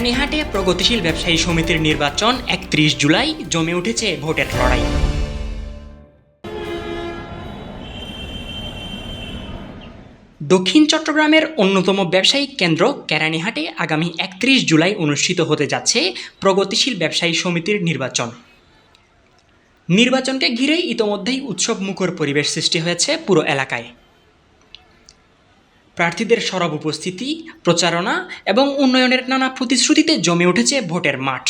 কেরানীহাটে প্রগতিশীল ব্যবসায়ী সমিতির নির্বাচন একত্রিশ জুলাই জমে উঠেছে ভোটের লড়াই। দক্ষিণ চট্টগ্রামের অন্যতম ব্যবসায়িক কেন্দ্র কেরানীহাটে আগামী একত্রিশ জুলাই অনুষ্ঠিত হতে যাচ্ছে প্রগতিশীল ব্যবসায়ী সমিতির নির্বাচন। নির্বাচনকে ঘিরেই ইতোমধ্যেই উৎসব মুখর পরিবেশ সৃষ্টি হয়েছে পুরো এলাকায়। প্রার্থীদের সরব উপস্থিতি, প্রচারণা এবং উন্নয়নের নানা প্রতিশ্রুতিতে জমে উঠেছে ভোটের মাঠ।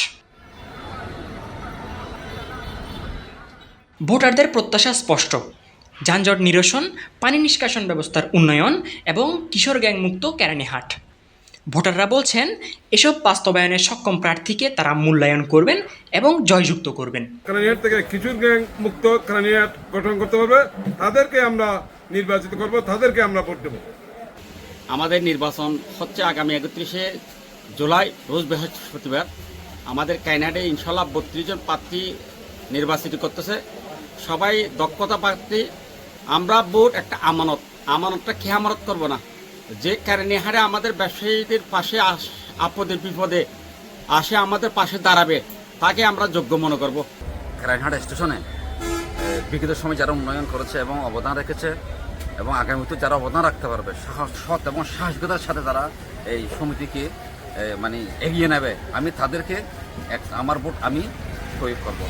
ভোটারদের প্রত্যাশা স্পষ্ট। যানজট নিরসন, পানি নিষ্কাশন ব্যবস্থার উন্নয়ন এবং কিশোর গ্যাং মুক্ত কেরানীহাট। ভোটাররা বলছেন, এসব বাস্তবায়নে সক্ষম প্রার্থীকে তারা মূল্যায়ন করবেন এবং জয়যুক্ত করবেন। কানানিহাট থেকে কিশোর গ্যাং মুক্ত কানানিহাট গঠন করতে পারবে তাদেরকে আমরা নির্বাচিত করব, তাদেরকে আমরা ভোট দেবো। আমাদের নির্বাচন হচ্ছে আগামী একত্রিশে জুলাই, রোজ বৃহস্পতিবার। আমাদের কাইনাডে ইনশাল্লাহ বত্রিশ জন প্রার্থী নির্বাচিত করতেছে। সবাই দক্ষতা প্রার্থী। আমরা ভোট একটা আমানত। আমানতটা খেয়ে আমানত করব না? যে কারণে হারে আমাদের ব্যবসায়ীদের পাশে আস- আপদে, বিপদে আসে আমাদের পাশে দাঁড়াবে, তাকে আমরা যোগ্য মনে করব। রায়হাট স্টেশনে বিগত সময় যারা উন্নয়ন করেছে এবং অবদান রেখেছে এবং আগামীতে যারা অবদান রাখতে পারবে সাহস সৎ এবং সাহসিকতার সাথে তারা এই সমিতিকে মানে এগিয়ে নেবে আমি তাদেরকে এক- আমার ভোট আমি প্রয়োগ করব।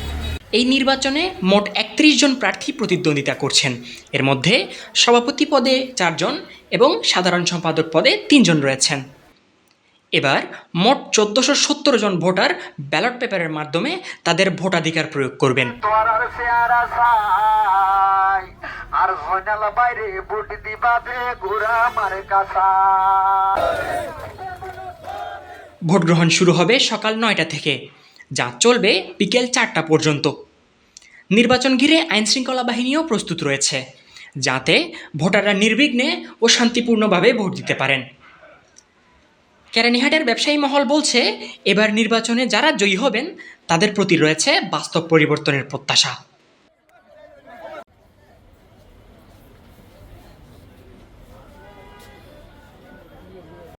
এই নির্বাচনে মোট একত্রিশ জন প্রার্থী প্রতিদ্বন্দ্বিতা করছেন। এর মধ্যে সভাপতি পদে চারজন এবং সাধারণ সম্পাদক পদে তিনজন রয়েছেন। এবার মোট চোদ্দশো সত্তর জন ভোটার ব্যালট পেপারের মাধ্যমে তাদের ভোটাধিকার প্রয়োগ করবেন। আর বাইরে বুট ভোট গ্রহণ শুরু হবে সকাল নয়টা থেকে। যা চলবে বিকেল চারটা পর্যন্ত। নির্বাচন ঘিরে আইনশৃঙ্খলা বাহিনীও প্রস্তুত রয়েছে, যাতে ভোটাররা নির্বিঘ্নে ও শান্তিপূর্ণভাবে ভোট দিতে পারেন। কেরানীহাটের ব্যবসায়ী মহল বলছে, এবার নির্বাচনে যারা জয়ী হবেন, তাদের প্রতি রয়েছে বাস্তব পরিবর্তনের প্রত্যাশা।